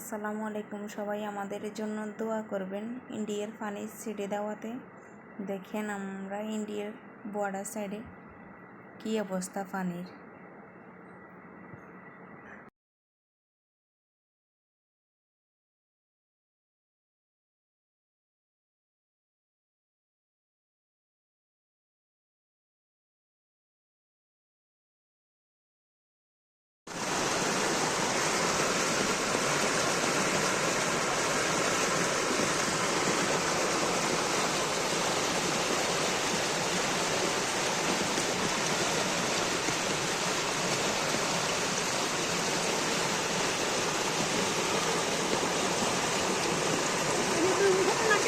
আসসালামু আলাইকুম। সবাই আমাদের জন্য দোয়া করবেন ইন্ডিয়ার পানি ছেড়ে দেওয়াতে। দেখেন আমরা ইন্ডিয়ার বর্ডার সাইডে কী অবস্থা পানির।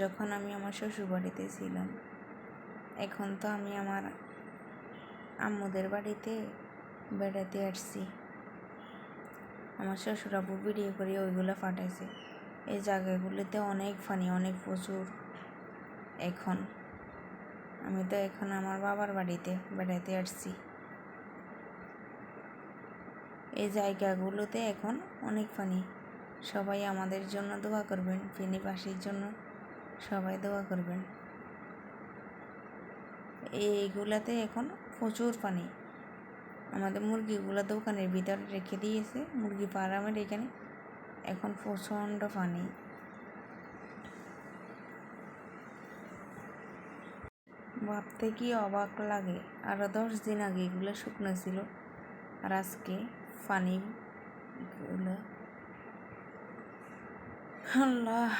যখন আমি আমার শ্বশুরবাড়িতে ছিলাম, এখন তো আমি আমার আম্মুদের বাড়িতে বেড়াতে আসছি। আমার শ্বশুরাবু ভিডিও করে ওইগুলো পাঠাইছে। এই জায়গাগুলিতে অনেক ফানি, অনেক প্রচুর। এখন আমি তো এখন আমার বাবার বাড়িতে বেড়াতে আসছি। এই জায়গাগুলোতে এখন অনেক ফানি। সবাই আমাদের জন্য দোয়া করবেন ফেনীবাসীর জন্য। সবাই দোয়া করবেন। এইগুলাতে এখন প্রচুর পানি। আমাদের মুরগিগুলো দোকানের ভিতরে রেখে দিয়েছে, মুরগি ফার্মের এখানে। এখন প্রচণ্ড পানি। ভাবতে কি অবাক লাগে আরও দশ দিন আগে এগুলো শুকনো ছিল, আর আজকে পানিগুলো আল্লাহ।